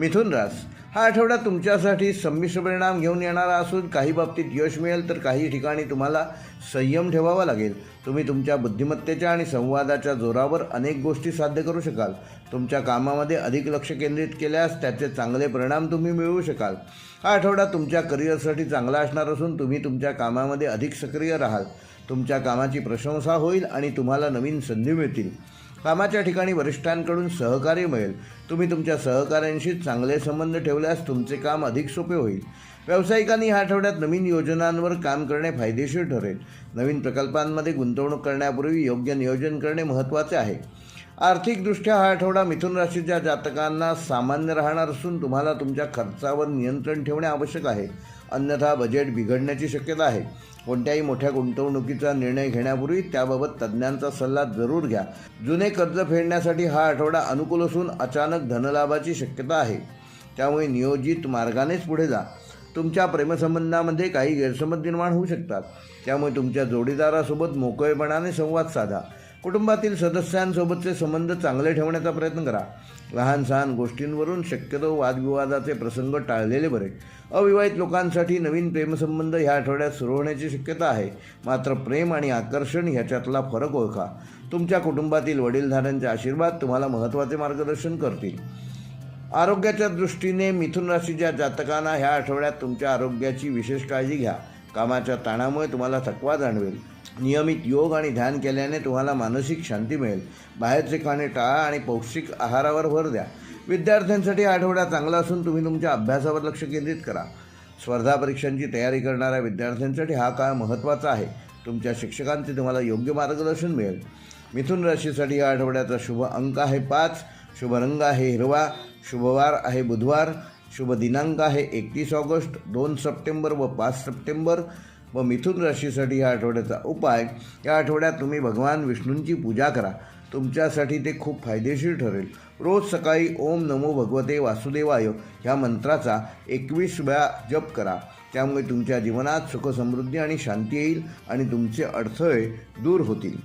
मिथुन रास हा आठवडा तुमच्यासाठी संमिश्र परिणाम घेऊन येणारा असून काही बाबतीत यश मिळेल तर काही ठिकाणी तुम्हाला संयम ठेवावा लागेल. तुम्ही तुमच्या बुद्धिमत्तेच्या आणि संवादाच्या जोरावर अनेक गोष्टी साध्य करू शकाल. तुमच्या कामामध्ये अधिक लक्ष केंद्रित केल्यास त्याचे चांगले परिणाम तुम्ही मिळवू शकाल. हा आठवडा तुमच्या करिअरसाठी चांगला असणार असून तुम्ही तुमच्या कामामध्ये अधिक सक्रिय राहाल. तुमच्या कामाची प्रशंसा होईल आणि तुम्हाला नवीन संधी मिळतील. कामाच्या ठिकाणी वरिष्ठांकडून सहकार्य मिळेल. तुम्ही तुमच्या सहकाऱ्यांशी चांगले संबंध ठेवल्यास तुमचे काम अधिक सोपे होईल. व्यावसायिकांनी ह्या आठवड्यात नवीन योजनांवर काम करणे फायदेशीर ठरेल. नवीन प्रकल्पांमध्ये गुंतवणूक करण्यापूर्वी योग्य नियोजन करणे महत्त्वाचे आहे. आर्थिकदृष्ट्या हा आठवडा मिथुन राशीच्या जातकांना सामान्य राहणार असून तुम्हाला तुमच्या खर्चावर नियंत्रण ठेवणे आवश्यक आहे. अन्यथा बजेट बिघडण्याची शक्यता आहे. कोणत्याही मोठ्या गुंतवणुकीचा निर्णय घेण्यापूर्वी त्याबाबत तज्ज्ञांचा सल्ला जरूर घ्या. जुने कर्ज फेडण्यासाठी हा आठवडा अनुकूल असून अचानक धनलाभाची शक्यता आहे. त्यामुळे नियोजित मार्गानेच पुढे जा. तुमच्या प्रेमसंबंधामध्ये काही गैरसमज निर्माण होऊ शकतात. त्यामुळे तुमच्या जोडीदारासोबत मोकळेपणाने संवाद साधा. कुटुंबातील सदस्यांसोबतचे संबंध चांगले ठेवण्याचा प्रयत्न करा. लहान सहान गोष्टींवरून शक्यतो वादविवादाचे प्रसंग टाळलेले बरे. अविवाहित लोकांसाठी नवीन प्रेमसंबंध ह्या आठवड्यात सुरू होण्याची शक्यता आहे. मात्र प्रेम आणि आकर्षण ह्याच्यातला फरक ओळखा. तुमच्या कुटुंबातील वडीलधाऱ्यांचे आशीर्वाद तुम्हाला महत्त्वाचे मार्गदर्शन करतील. आरोग्याच्या दृष्टीने मिथुन राशीच्या जातकांना ह्या आठवड्यात तुमच्या आरोग्याची विशेष काळजी घ्या. कामाच्या ताणामुळे तुम्हाला थकवा जाणवेल. नियमित योग आणि ध्यान केल्याने तुम्हाला मानसिक शांती मिळेल. बाहेरचे खाणे टाळा आणि पौष्टिक आहारावर भर द्या. विद्यार्थ्यांसाठी आठवडा चांगला असून तुम्ही तुमच्या अभ्यासावर लक्ष केंद्रित करा. स्पर्धा परीक्षांची तयारी करणाऱ्या विद्यार्थ्यांसाठी हा काळ महत्त्वाचा आहे. तुमच्या शिक्षकांचे तुम्हाला योग्य मार्गदर्शन मिळेल. मिथुन राशीसाठी या आठवड्याचा शुभ अंक आहे पाच. शुभ रंग आहे हिरवा. शुभवार आहे बुधवार. शुभ दिनांक आहे एकतीस ऑगस्ट दोन सप्टेंबर व पाच सप्टेंबर. व मिथुन राशीसाठी या आठवड्याचा उपाय या आठवड्यात तुम्ही भगवान विष्णूंची पूजा करा. तुमच्यासाठी ते खूप फायदेशीर ठरेल. रोज सकाळी ओम नमो भगवते वासुदेवाय ह्या मंत्राचा एकवीस वेळा जप करा. त्यामुळे तुमच्या जीवनात सुखसमृद्धी आणि शांती येईल आणि तुमचे अडथळे दूर होतील.